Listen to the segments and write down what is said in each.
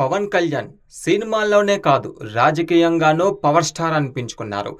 పవన్ కళ్యాణ్ సినిమాల్లోనే కాదు రాజకీయంగానూ power star అనిపించుకున్నారు.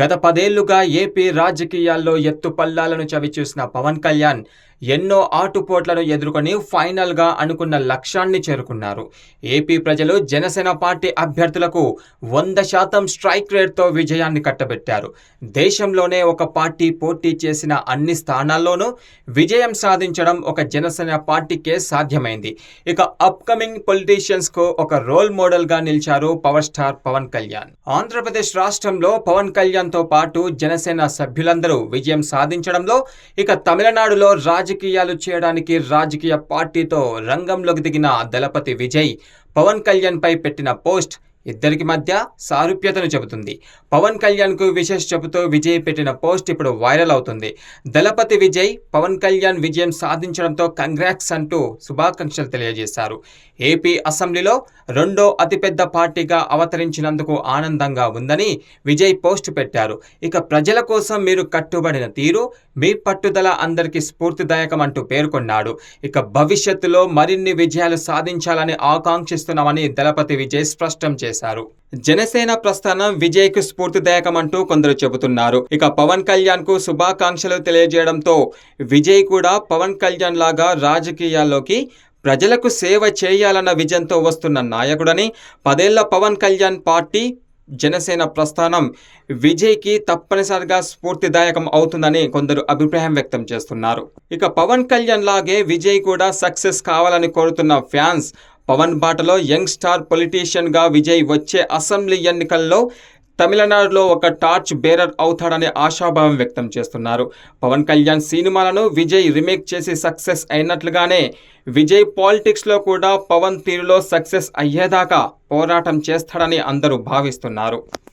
గత పదేళ్ళుగా ఏపీ రాజకీయాల్లో ఎత్తుపల్లాలను చవిచూసిన పవన్ కళ్యాణ్ ఎన్నో ఆటుపోట్లను ఎదుర్కొని ఫైనల్గా అనుకున్న లక్ష్యాన్ని చేరుకున్నారు. ఏపీ ప్రజలు జనసేన పార్టీ అభ్యర్థులకు వంద శాతం స్ట్రైక్ రేట్తో విజయాన్ని కట్టబెట్టారు. దేశంలోనే ఒక పార్టీ పోటీ చేసిన అన్ని స్థానాల్లోనూ విజయం సాధించడం ఒక జనసేన పార్టీకే సాధ్యమైంది. ఇక అప్కమింగ్ పొలిటీషియన్స్కు ఒక రోల్ మోడల్ గా నిలిచారు పవర్ స్టార్ పవన్ కళ్యాణ్. ఆంధ్రప్రదేశ్ రాష్ట్రంలో పవన్ కళ్యాణ్తో పాటు జనసేన సభ్యులందరూ విజయం సాధించడంలో ఇక తమిళనాడులో రాజకీయాలు చేయడానికి రాజకీయ పార్టీతో రంగంలోకి దిగిన దళపతి విజయ్ పవన్ కళ్యాణ్ పై పెట్టిన పోస్ట్ ఇద్దరికి మధ్య సారూప్యతను చెబుతుంది. పవన్ కళ్యాణ్కు చెబుతూ విజయ్ పెట్టిన పోస్ట్ ఇప్పుడు వైరల్ అవుతుంది. దళపతి విజయ్ పవన్ కళ్యాణ్ విజయం సాధించడంతో కంగ్రాట్స్ అంటూ శుభాకాంక్షలు తెలియజేశారు. ఏపీ అసెంబ్లీలో రెండో అతిపెద్ద పార్టీగా అవతరించినందుకు ఆనందంగా ఉందని విజయ్ పోస్ట్ పెట్టారు. ఇక ప్రజల కోసం మీరు కట్టుబడిన తీరు మీ పట్టుదల అందరికీ స్ఫూర్తిదాయకం అంటూ పేర్కొన్నాడు. ఇక భవిష్యత్తులో మరిన్ని విజయాలు సాధించాలని ఆకాంక్షిస్తున్నామని దళపతి విజయ్ స్పష్టం చేశారు. జనసేన ప్రస్థానం విజయ్కు స్ఫూర్తిదాయకం అంటూ కొందరు చెబుతున్నారు. ఇక పవన్ కళ్యాణ్కు శుభాకాంక్షలు తెలియజేయడంతో విజయ్ కూడా పవన్ కళ్యాణ్ లాగా రాజకీయాల్లోకి ప్రజలకు సేవ చేయాలన్న విజన్తో వస్తున్న నాయకుడని పదేళ్ళ పవన్ కళ్యాణ్ పార్టీ జనసేన ప్రస్థానం విజయ్కి తప్పనిసరిగా స్ఫూర్తిదాయకం అవుతుందని కొందరు అభిప్రాయం వ్యక్తం చేస్తున్నారు. ఇక పవన్ కళ్యాణ్ లాగే విజయ్ కూడా సక్సెస్ కావాలని కోరుతున్న ఫ్యాన్స్ పవన్ బాటలో యంగ్ స్టార్ పొలిటీషియన్గా విజయ్ వచ్చే అసెంబ్లీ ఎన్నికల్లో తమిళనాడులో ఒక టార్చ్ బేరర్ అవుతాడనే ఆశాభావం వ్యక్తం చేస్తున్నారు. పవన్ కళ్యాణ్ సినిమాలను విజయ్ రీమేక్ చేసి సక్సెస్ అయినట్లుగానే విజయ్ పాలిటిక్స్లో కూడా పవన్ తీరులో సక్సెస్ అయ్యేదాకా పోరాటం చేస్తాడని అందరూ భావిస్తున్నారు.